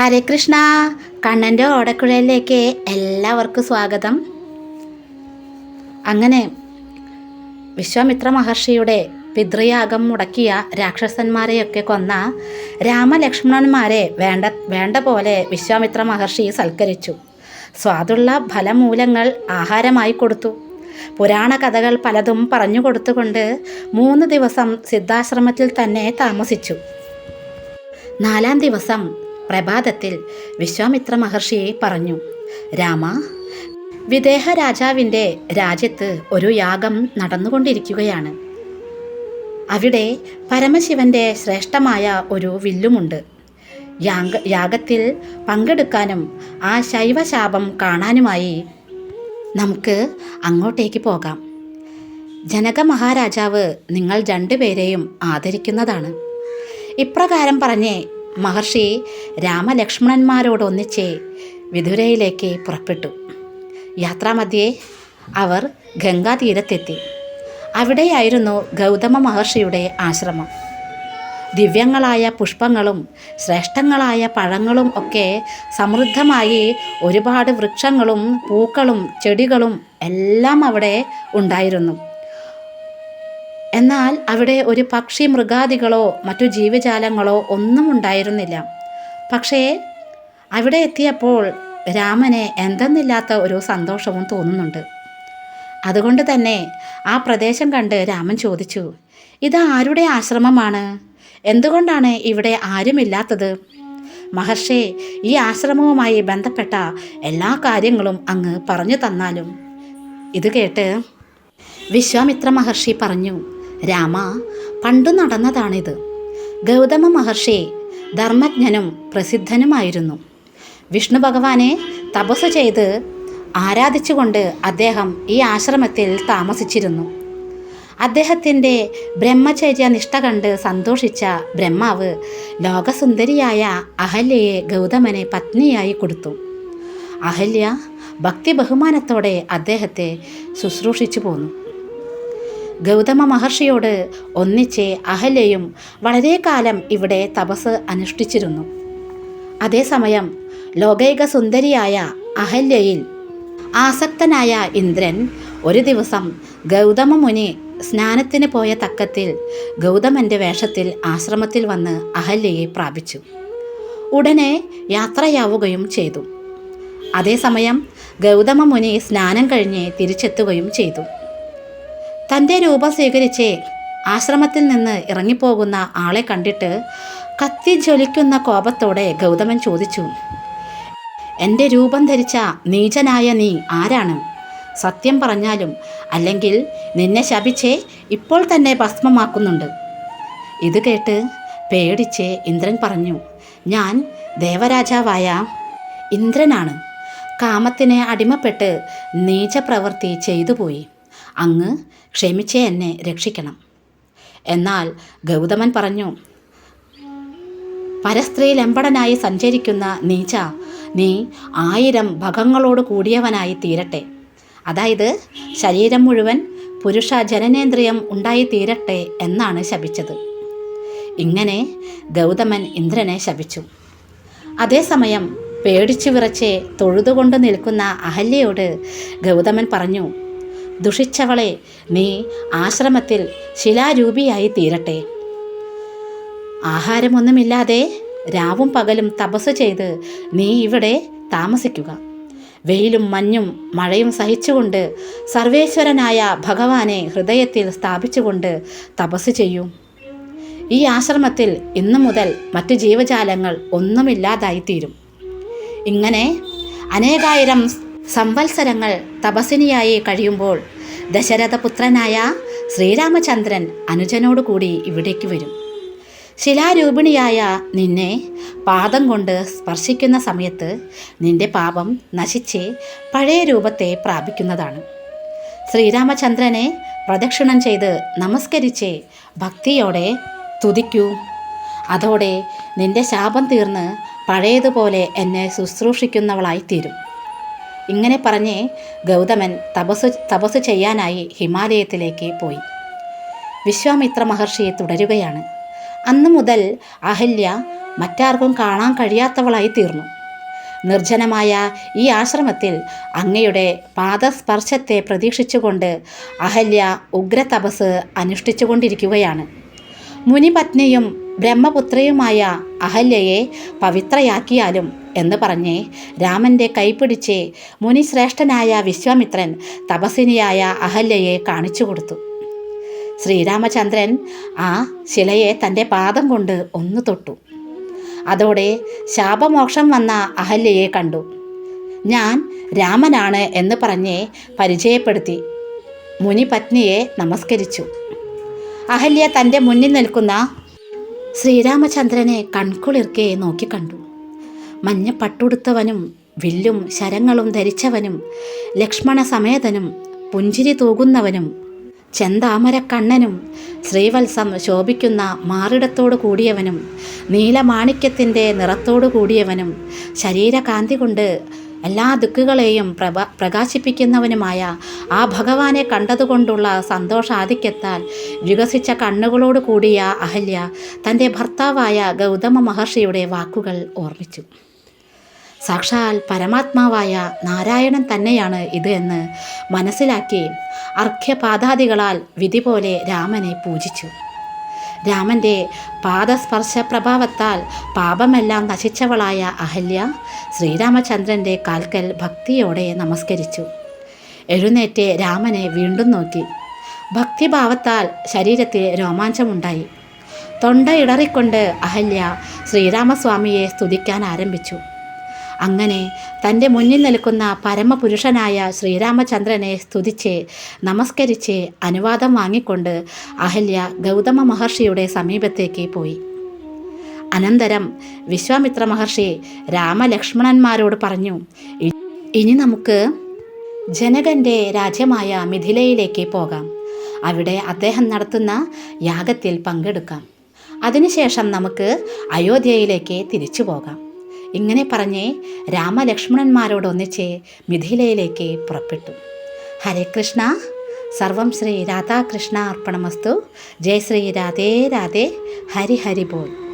ഹരേ കൃഷ്ണ കണ്ണന്റെ ഓടക്കുഴയിലേക്ക് എല്ലാവർക്കും സ്വാഗതം. അങ്ങനെ വിശ്വാമിത്ര മഹർഷിയുടെ പിതൃയാഗം മുടക്കിയ രാക്ഷസന്മാരെയൊക്കെ കൊന്ന രാമലക്ഷ്മണന്മാരെ വേണ്ട വേണ്ട പോലെ വിശ്വാമിത്ര മഹർഷി സൽക്കരിച്ചു. സ്വാദുള്ള ഫലമൂലങ്ങൾ ആഹാരമായി കൊടുത്തു. പുരാണ കഥകൾ പലതും പറഞ്ഞു കൊടുത്തുകൊണ്ട് മൂന്ന് ദിവസം സിദ്ധാശ്രമത്തിൽ തന്നെ താമസിച്ചു. നാലാം ദിവസം പ്രഭാതത്തിൽ വിശ്വാമിത്ര മഹർഷിയെ പറഞ്ഞു രാമ വിദേഹ രാജാവിന്റെ രാജ്യത്ത് ഒരു യാഗം നടന്നുകൊണ്ടിരിക്കുകയാണ്. അവിടെ പരമശിവന്റെ ശ്രേഷ്ഠമായ ഒരു വില്ലുമുണ്ട്. യാഗ യാഗത്തിൽ പങ്കെടുക്കാനും ആ ശൈവശാപം കാണാനുമായി നമുക്ക് അങ്ങോട്ടേക്ക് പോകാം. ജനക മഹാരാജാവ് നിങ്ങൾ രണ്ടുപേരെയും ആദരിക്കുന്നതാണ്. ഇപ്രകാരം പറഞ്ഞ് മഹർഷി രാമലക്ഷ്മണന്മാരോടൊന്നിച്ച് വിധുരയിലേക്ക് പുറപ്പെട്ടു. യാത്രാമധ്യേ അവർ ഗംഗാതീരത്തെത്തി. അവിടെയായിരുന്നു ഗൗതമ മഹർഷിയുടെ ആശ്രമം. ദിവ്യങ്ങളായ പുഷ്പങ്ങളും ശ്രേഷ്ഠങ്ങളായ പഴങ്ങളും ഒക്കെ സമൃദ്ധമായി ഒരുപാട് വൃക്ഷങ്ങളും പൂക്കളും ചെടികളും എല്ലാം അവിടെ ഉണ്ടായിരുന്നു. എന്നാൽ അവിടെ ഒരു പക്ഷി മൃഗാദികളോ മറ്റു ജീവജാലങ്ങളോ ഒന്നും ഉണ്ടായിരുന്നില്ല. പക്ഷേ അവിടെ എത്തിയപ്പോൾ രാമന് എന്തെന്നില്ലാത്ത ഒരു സന്തോഷവും തോന്നുന്നുണ്ട്. അതുകൊണ്ട് തന്നെ ആ പ്രദേശം കണ്ട് രാമൻ ചോദിച്ചു ഇത് ആരുടെ ആശ്രമമാണ്? എന്തുകൊണ്ടാണ് ഇവിടെ ആരുമില്ലാത്തത്? മഹർഷി ഈ ആശ്രമവുമായി ബന്ധപ്പെട്ട എല്ലാ കാര്യങ്ങളും അങ്ങ് പറഞ്ഞു തന്നാലും. ഇത് കേട്ട് വിശ്വാമിത്ര മഹർഷി പറഞ്ഞു രാമ പണ്ടു നടന്നതാണിത്. ഗൗതമ മഹർഷി ധർമ്മജ്ഞനും പ്രസിദ്ധനുമായിരുന്നു. വിഷ്ണു ഭഗവാനെ തപസ് ചെയ്ത് ആരാധിച്ചുകൊണ്ട് അദ്ദേഹം ഈ ആശ്രമത്തിൽ താമസിച്ചിരുന്നു. അദ്ദേഹത്തിന്റെ ബ്രഹ്മചര്യ നിഷ്ഠ കണ്ട് സന്തോഷിച്ച ബ്രഹ്മാവ് ലോകസുന്ദരിയായ അഹല്യയെ ഗൗതമനെ പത്നിയായി കൊടുത്തു. അഹല്യ ഭക്തി ബഹുമാനത്തോടെ അദ്ദേഹത്തെ ശുശ്രൂഷിച്ചു പോന്നു. ഗൗതമ മഹർഷിയോട് ഒന്നിച്ച് അഹല്യയും വളരെ കാലം ഇവിടെ തപസ് അനുഷ്ഠിച്ചിരുന്നു. അതേസമയം ലോകൈക സുന്ദരിയായ അഹല്യയിൽ ആസക്തനായ ഇന്ദ്രൻ ഒരു ദിവസം ഗൗതമ മുനി സ്നാനത്തിന് പോയ തക്കത്തിൽ ഗൗതമന്റെ വേഷത്തിൽ ആശ്രമത്തിൽ വന്ന് അഹല്യയെ പ്രാപിച്ചു. ഉടനെ യാത്രയാവുകയും ചെയ്തു. അതേസമയം ഗൗതമ മുനി സ്നാനം കഴിഞ്ഞ് തിരിച്ചെത്തുകയും ചെയ്തു. തന്റെ രൂപം സ്വീകരിച്ച് ആശ്രമത്തിൽ നിന്ന് ഇറങ്ങിപ്പോകുന്ന ആളെ കണ്ടിട്ട് കത്തി ജ്വലിക്കുന്ന കോപത്തോടെ ഗൗതമൻ ചോദിച്ചു എന്റെ രൂപം ധരിച്ച നീചനായ നീ ആരാണ്? സത്യം പറഞ്ഞാലും അല്ലെങ്കിൽ നിന്നെ ശപിച്ചേ ഇപ്പോൾ തന്നെ ഭസ്മമാക്കുന്നുണ്ട്. ഇത് കേട്ട് പേടിച്ച് ഇന്ദ്രൻ പറഞ്ഞു ഞാൻ ദേവരാജാവായ ഇന്ദ്രനാണ്. കാമത്തിന് അടിമപ്പെട്ട് നീച പ്രവൃത്തി ചെയ്തു പോയി അങ്ങ് ക്ഷമിച്ചേ എന്നെ രക്ഷിക്കണം. എന്നാൽ ഗൗതമൻ പറഞ്ഞു പരസ്ത്രീ പരസ്ത്രീലമ്പടനായി സഞ്ചരിക്കുന്ന നീച്ച നീ ആയിരം ഭഗങ്ങളോട് കൂടിയവനായി തീരട്ടെ. അതായത് ശരീരം മുഴുവൻ പുരുഷ ജനനേന്ദ്രിയം ഉണ്ടായി തീരട്ടെ എന്നാണ് ശപിച്ചത്. ഇങ്ങനെ ഗൗതമൻ ഇന്ദ്രനെ ശപിച്ചു. അതേസമയം പേടിച്ചു വിറച്ച് തൊഴുതുകൊണ്ട് നിൽക്കുന്ന അഹല്യയോട് ഗൗതമൻ പറഞ്ഞു ദുഷിച്ചവളെ നീ ആശ്രമത്തിൽ ശിലാരൂപിയായി തീരട്ടെ ആഹാരമൊന്നുമില്ലാതെ രാവും പകലും തപസ് ചെയ്ത് നീ ഇവിടെ താമസിക്കുക. വെയിലും മഞ്ഞും മഴയും സഹിച്ചുകൊണ്ട് സർവേശ്വരനായ ഭഗവാനെ ഹൃദയത്തിൽ സ്ഥാപിച്ചുകൊണ്ട് തപസ് ചെയ്യൂ. ഈ ആശ്രമത്തിൽ ഇന്നു മുതൽ മറ്റു ജീവജാലങ്ങൾ ഒന്നുമില്ലാതായിത്തീരും. ഇങ്ങനെ അനേകായിരം സംവത്സരങ്ങൾ തപസ്സിനിയായി കഴിയുമ്പോൾ ദശരഥപുത്രനായ ശ്രീരാമചന്ദ്രൻ അനുജനോടു കൂടി ഇവിടേക്ക് വരും. ശിലാരൂപിണിയായ നിന്നെ പാദം കൊണ്ട് സ്പർശിക്കുന്ന സമയത്ത് നിന്റെ പാപം നശിച്ച് പഴയ രൂപത്തെ പ്രാപിക്കുന്നതാണ്. ശ്രീരാമചന്ദ്രനെ പ്രദക്ഷിണം ചെയ്ത് നമസ്കരിച്ച് ഭക്തിയോടെ തുതിക്കൂ. അതോടെ നിന്റെ ശാപം തീർന്ന് പഴയതുപോലെ എന്നെ ശുശ്രൂഷിക്കുന്നവളായി തീരും. ഇങ്ങനെ പറഞ്ഞ് ഗൗതമൻ തപസ് തപസ് ചെയ്യാനായി ഹിമാലയത്തിലേക്ക് പോയി. വിശ്വാമിത്ര മഹർഷിയെ തുടരുകയാണ്. അന്നു മുതൽ അഹല്യ മറ്റാർക്കും കാണാൻ കഴിയാത്തവളായി തീർന്നു. നിർജനമായ ഈ ആശ്രമത്തിൽ അങ്ങയുടെ പാദസ്പർശത്തെ പ്രതീക്ഷിച്ചുകൊണ്ട് അഹല്യ ഉഗ്ര തപസ് അനുഷ്ഠിച്ചുകൊണ്ടിരിക്കുകയാണ്. മുനിപത്നിയും ബ്രഹ്മപുത്രയുമായ അഹല്യയെ പവിത്രയാക്കിയാലും എന്ന് പറഞ്ഞ്. രാമന്റെ കൈപിടിച്ച് മുനിശ്രേഷ്ഠനായ വിശ്വാമിത്രൻ തപസ്വിനിയായ അഹല്യയെ കാണിച്ചു കൊടുത്തു. ശ്രീരാമചന്ദ്രൻ ആ ശിലയെ തന്റെ പാദം കൊണ്ട് ഒന്ന് തൊട്ടു. അതോടെ ശാപമോക്ഷം വന്ന അഹല്യയെ കണ്ടു. ഞാൻ രാമനാണ് എന്ന് പറഞ്ഞ് പരിചയപ്പെടുത്തി. മുനിപത്നിയെ നമസ്കരിച്ചു. അഹല്യ തന്റെ മുന്നിൽ നിൽക്കുന്ന ശ്രീരാമചന്ദ്രനെ കൺകുളിർക്കെ നോക്കിക്കണ്ടു മഞ്ഞ പട്ടുടുത്തവനും വില്ലും ശരങ്ങളും ധരിച്ചവനും ലക്ഷ്മണ സമേതനും പുഞ്ചിരി തൂകുന്നവനും ചെന്താമരക്കണ്ണനും ശ്രീവത്സം ശോഭിക്കുന്ന മാറിടത്തോടു കൂടിയവനും നീലമാണിക്യത്തിന്റെ നിറത്തോടു കൂടിയവനും ശരീരകാന്തി കൊണ്ട് എല്ലാ ദുഃഖുകളെയും പ്രഭ പ്രകാശിപ്പിക്കുന്നവനുമായ ആ ഭഗവാനെ കണ്ടതുകൊണ്ടുള്ള സന്തോഷാധിക്യത്താൽ വികസിച്ച കണ്ണുകളോട് കൂടിയ അഹല്യ തന്റെ ഭർത്താവായ ഗൗതമ മഹർഷിയുടെ വാക്കുകൾ ഓർമ്മിച്ചു. സാക്ഷാൽ പരമാത്മാവായ നാരായണൻ തന്നെയാണ് ഇത് എന്ന് മനസ്സിലാക്കി അർഘ്യപാദാദികളാൽ വിധി പോലെ രാമനെ പൂജിച്ചു. രാമന്റെ പാദസ്പർശ പ്രഭാവത്താൽ പാപമെല്ലാം നശിച്ചവളായ അഹല്യ ശ്രീരാമചന്ദ്രന്റെ കാൽക്കൽ ഭക്തിയോടെ നമസ്കരിച്ചു. എഴുന്നേറ്റ് രാമനെ വീണ്ടും നോക്കി. ഭക്തിഭാവത്താൽ ശരീരത്തിൽ രോമാഞ്ചമുണ്ടായി. തൊണ്ട ഇടറിക്കൊണ്ട് അഹല്യ ശ്രീരാമസ്വാമിയെ സ്തുതിക്കാൻ ആരംഭിച്ചു. അങ്ങനെ തന്റെ മുന്നിൽ നിൽക്കുന്ന പരമപുരുഷനായ ശ്രീരാമചന്ദ്രനെ സ്തുതിച്ച് നമസ്കരിച്ച് അനുവാദം വാങ്ങിക്കൊണ്ട് അഹല്യ ഗൗതമ മഹർഷിയുടെ സമീപത്തേക്ക് പോയി. അനന്തരം വിശ്വാമിത്ര മഹർഷി രാമലക്ഷ്മണന്മാരോട് പറഞ്ഞു ഇനി നമുക്ക് ജനകന്റെ രാജ്യമായ മിഥിലയിലേക്ക് പോകാം. അവിടെ അദ്ദേഹം നടത്തുന്ന യാഗത്തിൽ പങ്കെടുക്കാം. അതിനുശേഷം നമുക്ക് അയോധ്യയിലേക്ക് തിരിച്ചു പോകാം. ഇങ്ങനെ പറഞ്ഞ് രാമലക്ഷ്മണന്മാരോടൊന്നിച്ച് മിഥിലയിലേക്ക് പുറപ്പെട്ടു. ഹരേ കൃഷ്ണ. സർവം ശ്രീ രാധാകൃഷ്ണ അർപ്പണമസ്തു. ജയ ശ്രീ രാധേ രാധേ. ഹരി ഹരി ബോൾ.